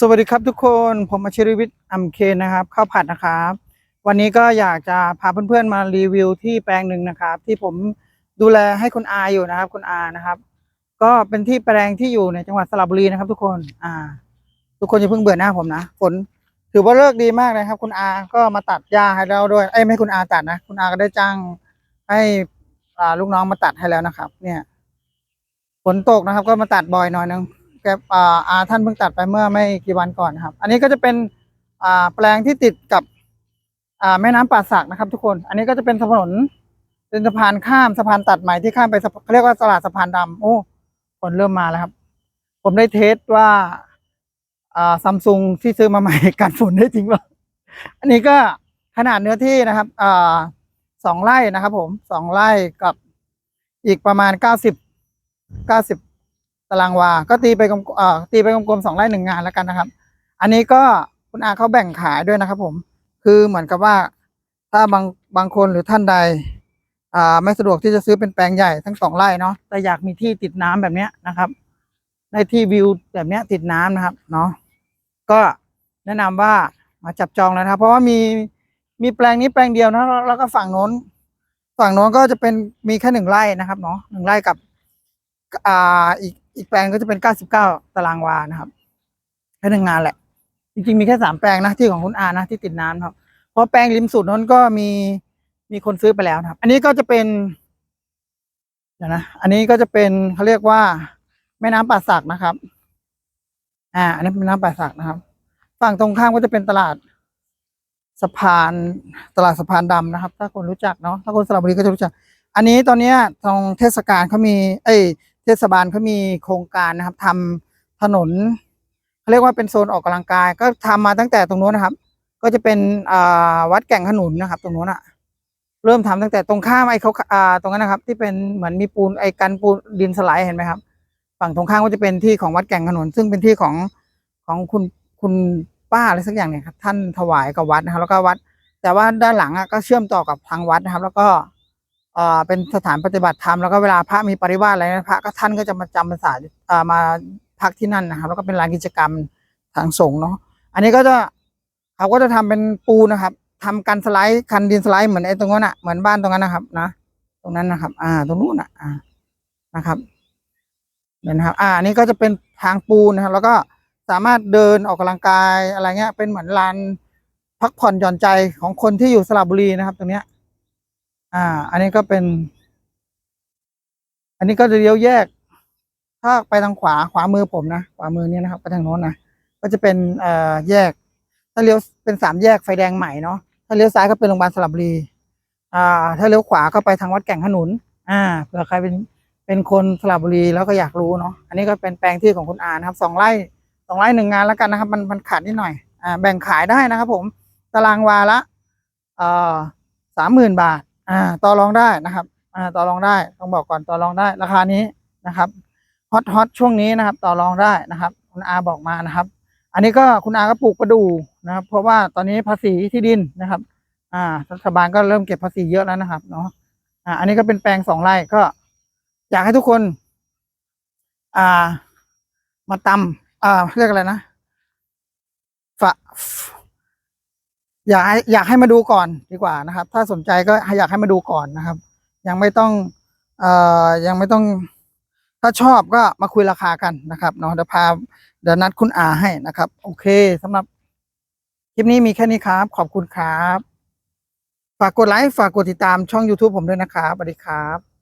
สวัสดีครับทุกคนผมอาชิรวิทย์อัมเคนนะครับข้าวผัดนะครับ วันนี้ก็อยากจะพาเพื่อนๆมารีวิวที่แปลงหนึ่งนะครับ ที่ผมดูแลให้คุณอาอยู่นะครับ คุณอานะครับ ก็เป็นที่แปลงที่อยู่ในจังหวัดสระบุรีนะครับ ทุกคนอ่า ทุกคนอย่าเพิ่งเบื่อหน้าผมนะฝนถือว่าเลิกดีมากนะครับ คุณอาก็มาตัดหญ้าให้เราด้วยเอ้ยไม่ให้คุณอาตัดนะคุณอาก็ได้จ้างให้อ่าลูกน้องมาตัดให้แล้วนะครับ เนี่ยฝนตกนะครับ ก็มาตัดบ่อยหน่อยนึง กอ่าท่านเพิ่งตัดไปเมื่อไม่กี่วันก่อนนะครับ อันนี้ก็จะเป็นอ่าแปลงที่ติดกับอ่าแม่น้ำป่าสักนะครับ ทุกคน อันนี้ก็จะเป็นถนนเป็นสะพานข้ามสะพานตัดใหม่ที่ข้ามไปเขาเรียกว่าตลาดสะพานดำโอ้ฝนเริ่มมาแล้วครับ ผมได้เทสว่าอ่าซัมซุงที่ซื้อมาใหม่กันฝนได้จริงเปล่าอันนี้ก็ขนาดเนื้อที่นะครับอ่าสองไร่นะครับ ผมสองไร่กับอีกประมาณเก้าสิบเก้าสิบ ตารางวา ก็ตีไปกลมเอ่อตีไปกลมๆสองไร่หนึ่งงานแล้วกันนะครับ อันนี้ก็คุณอาเขาแบ่งขายด้วยนะครับ ผม คือเหมือนกับว่า ถ้าบางบางคนหรือท่านใด อ่า ไม่สะดวกที่จะซื้อเป็นแปลงใหญ่ทั้งสองไร่เนาะแต่อยากมีที่ติดน้ำแบบเนี้ยนะครับในที่วิวแบบเนี้ยติดน้ำนะครับ เนาะก็แนะนำว่ามาจับจองแล้วนะครับ เพราะว่ามีมีแปลงนี้แปลงเดียวนะแล้วแล้วก็ฝั่งโน้น ฝั่งโน้นก็จะเป็นมีแค่หนึ่งไร่นะครับเนาะหนึ่งไร่กับ อ่าอีก อีกแปลงก็จะเป็นเก้าสิบเก้าตารางวานะครับแค่หนึ่งงานแหละ จริงๆ มีแค่สามแปลงนะที่ของคุณอานะที่ติดน้ำครับ เพราะแปลงริมสุดนั้นก็มีมีคนซื้อไปแล้วนะครับ อันนี้ก็จะเป็นเดี๋ยวนะ อันนี้ก็จะเป็นเขาเรียกว่า แม่น้ำป่าสักนะครับ อ่า อันนี้เป็นแม่น้ำป่าสักนะครับ ฝั่งตรงข้ามก็จะเป็นตลาดสะพานตลาดสะพานดำนะครับ ถ้าคนรู้จักเนาะถ้าคนสระบุรีก็จะรู้จัก อันนี้ตอนเนี้ยทางเทศกาลเขามี เอ้ย เทศบาลเขามีโครงการนะครับทำถนนเขาเรียกว่าเป็นโซนออกกำลังกาย ก็ทำมาตั้งแต่ตรงนู้นนะครับ ก็จะเป็นวัดแก่งขนุนนะครับ ตรงนู้นอะเริ่มทำตั้งแต่ตรงข้ามไอ้เขาตรงนั้นนะครับ ที่เป็นเหมือนมีปูนไอ้กันปูนดินสไลด์เห็นไหมครับ ฝั่งตรงข้ามก็จะเป็นที่ของวัดแก่งขนุนซึ่งเป็นที่ของของคุณคุณป้าอะไรสักอย่างเนี่ยครับท่านถวายกับวัดนะครับแล้วก็วัด แต่ว่าด้านหลังอะก็เชื่อมต่อกับทางวัดนะครับ แล้วก็ เอ่อเป็นสถานปฏิบัติธรรมแล้วก็เวลาพระมีปริวาสอะไรนะพระก็ท่านก็จะมาจำพรรษาอ่อมาพักที่นั่นนะครับ แล้วก็เป็นลานกิจกรรมทางสงฆ์เนาะอันนี้ก็จะเขาก็จะทำเป็นปูนะครับทำกันสไลด์คันดินสไลด์เหมือนไอ้ตรงนั้นอะเหมือนบ้านตรงนั้นนะครับ นะตรงนั้นนะครับ อ่า ตรงนู้นอะอ่านะครับเนี่ยนะครับ อ่าอันนี้ก็จะเป็นทางปูนนะครับ แล้วก็สามารถเดินออกกำลังกายอะไรเงี้ย เป็นเหมือนลานพักผ่อนหย่อนใจของคนที่อยู่สระบุรีนะครับ ตรงเนี้ย อ่า อันนี้ก็เป็น อันนี้ก็จะเลี้ยวแยก ถ้าไปทางขวาขวามือผมนะขวามือเนี่ยนะครับ ไปทางโน้นนะก็จะเป็นเอ่อแยก ถ้าเลี้ยวเป็นสามแยกไฟแดงใหม่เนาะถ้าเลี้ยวซ้ายก็เป็นโรงพยาบาลสระบุรีอ่า ถ้าเลี้ยวขวาก็ไปทางวัดแก่งขนุน อ่าเผื่อใครเป็นเป็นคนสระบุรีแล้วก็อยากรู้เนาะอันนี้ก็เป็นแปลงที่ของคุณอานะครับสองไร่สองไร่หนึ่งงานแล้วกันนะครับ มันมันขาดนิดหน่อยอ่าแบ่งขายได้นะครับ ผมตารางวาละเอ่อสามหมื่นบาท อ่าต่อรองได้นะครับอ่าต่อรองได้ต้องบอกก่อนต่อรองได้ ราคานี้นะครับฮอตฮอตช่วงนี้นะครับ ต่อรองได้นะครับ คุณอาบอกมานะครับ อันนี้ก็คุณอาก็ปลูกประดูนะครับ เพราะว่าตอนนี้ภาษีที่ดินนะครับ อ่ารัฐบาลก็เริ่มเก็บภาษีเยอะแล้วนะครับ เนาะอ่า อันนี้ก็เป็นแปลงสองไร่ก็ อยากให้ทุกคน อ่า มาตำอ่าเรียกอะไรนะฝะ อยากให้อยากให้มาดูก่อนดีกว่านะครับ ถ้าสนใจก็อยากให้มาดูก่อนนะครับ ยังไม่ต้องเอ่อยังไม่ต้อง ถ้าชอบก็มาคุยราคากันนะครับเนาะเดี๋ยวพาเดี๋ยวนัดคุณอาให้นะครับ โอเคสำหรับคลิปนี้มีแค่นี้ครับ ขอบคุณครับ ฝากกดไลค์ฝากกดติดตามช่อง YouTube ผมด้วยนะครับสวัสดีครับ